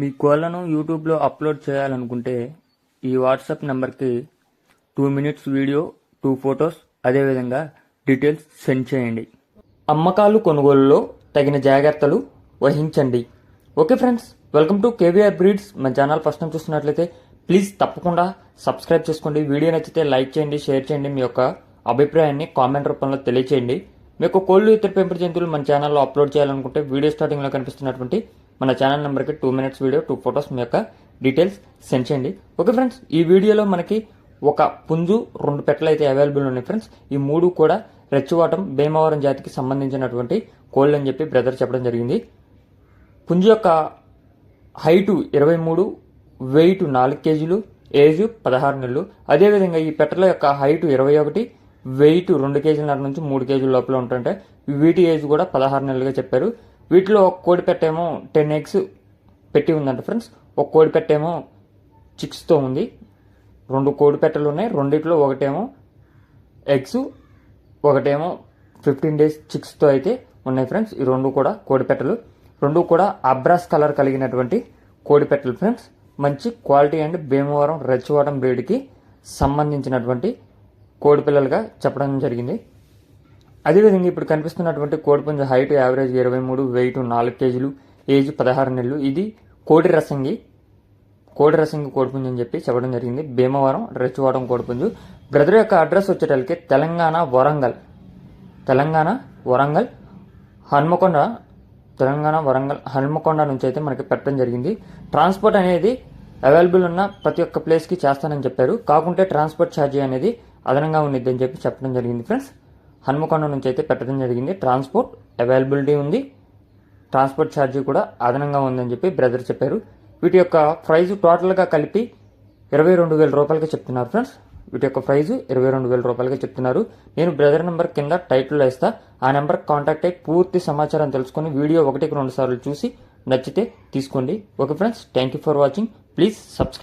మీ కోళ్ళను యూట్యూబ్లో అప్లోడ్ చేయాలనుకుంటే ఈ వాట్సాప్ నెంబర్కి two minutes video two photos అదేవిధంగా డీటెయిల్స్ సెండ్ చేయండి. అమ్మకాలు కొనుగోలులో తగిన జాగ్రత్తలు వహించండి. Okay friends welcome to KVR breeds. మా ఛానల్ ఫస్ట్ టైం చూస్తున్నట్లయితే ప్లీజ్ తప్పకుండా సబ్స్క్రైబ్ చేసుకోండి. వీడియో నచ్చితే లైక్ చేయండి షేర్ చేయండి. మీ యొక్క అభిప్రాయాన్ని కామెంట్ రూపంలో తెలియచేయండి. మీకు కోళ్ళు ఇతర పెంపుడు జంతువులు మన ఛానల్లో అప్లోడ్ చేయాలనుకుంటే వీడియో స్టార్టింగ్లో కనిపిస్తున్నటువంటి మన ఛానల్ నెంబర్కి two minutes video two photos మీ యొక్క డీటెయిల్స్ సెండ్ చేయండి. ఓకే ఫ్రెండ్స్ ఈ వీడియోలో మనకి ఒక పుంజు రెండు పెట్టలు అయితే అవైలబుల్ ఉన్నాయి ఫ్రెండ్స్ ఈ మూడు కూడా రెచ్చివాటం భీమవరం జాతికి సంబంధించినటువంటి కోళ్ళు అని చెప్పి బ్రదర్ చెప్పడం జరిగింది. పుంజు యొక్క హైటు ఇరవై మూడు వెయిట్ నాలుగు కేజీలు ఏజ్ పదహారు నెలలు. అదేవిధంగా ఈ పెట్టల యొక్క హైటు ఇరవై ఒకటి వెయిట్ రెండు కేజీలన్నర నుంచి మూడు కేజీల లోపల ఉంటుంటే వీటి ఏజ్ కూడా పదహారు నెలలుగా చెప్పారు. వీటిలో ఒక కోడి పెట్టేమో టెన్ ఎగ్స్ పెట్టి ఉందంట ఫ్రెండ్స్ ఒక కోడి పెట్టేమో చిక్స్తో ఉంది. రెండు కోడి పెట్టలు ఉన్నాయి. రెండిట్లో ఒకటేమో ఎగ్స్ ఒకటేమో ఫిఫ్టీన్ డేస్ చిక్స్తో అయితే ఉన్నాయి ఫ్రెండ్స్ ఈ రెండు కూడా కోడి పెట్టలు. రెండు కూడా అబ్రాస్ కలర్ కలిగినటువంటి కోడి పెట్టలు ఫ్రెండ్స్ మంచి క్వాలిటీ అండ్ భీమవరం రెచ్చవరం బ్రీడ్కి సంబంధించినటువంటి కోడి పిల్లలుగా చెప్పడం జరిగింది. అదేవిధంగా ఇప్పుడు కనిపిస్తున్నటువంటి కోడిపుంజ హైట్ యావరేజ్ ఇరవై మూడు వెయిట్ నాలుగు కేజీలు ఏజ్ పదహారు నెలలు. ఇది కోడి రసంగి కోడి రసంగి కోడిపుంజు అని చెప్పి చెప్పడం జరిగింది. భీమవరం రెచ్చివాడం కోడిపుంజు. బ్రదర్ యొక్క అడ్రస్ వచ్చేటలకి తెలంగాణ వరంగల్. తెలంగాణ వరంగల్ హన్మకొండ తెలంగాణ వరంగల్ హన్మకొండ నుంచి అయితే మనకి పెట్టడం జరిగింది. ట్రాన్స్పోర్ట్ అనేది అవైలబుల్ ఉన్న ప్రతి ఒక్క ప్లేస్కి చేస్తానని చెప్పారు. కాకుంటే ట్రాన్స్పోర్ట్ ఛార్జీ అనేది అదనంగా ఉండిద్ది అని చెప్పి చెప్పడం జరిగింది ఫ్రెండ్స్. హన్మకొండ నుంచి అయితే పెట్టడం జరిగింది. ట్రాన్స్పోర్ట్ అవైలబిలిటీ ఉంది. ట్రాన్స్పోర్ట్ ఛార్జీ కూడా అదనంగా ఉందని చెప్పి బ్రదర్ చెప్పారు. వీటి యొక్క ప్రైజు టోటల్గా కలిపి ఇరవై రెండు వేల రూపాయలకి చెప్తున్నారు ఫ్రెండ్స్. వీటి యొక్క ప్రైజు ఇరవై రెండు వేల రూపాయలకి చెప్తున్నారు. నేను బ్రదర్ నెంబర్ కింద టైటిల్ వేస్తా. ఆ నెంబర్ కాంటాక్ట్ అయ్యి పూర్తి సమాచారం తెలుసుకొని వీడియో ఒకటికి రెండు సార్లు చూసి నచ్చితే తీసుకోండి. Okay friends thank you for watching. Please subscribe.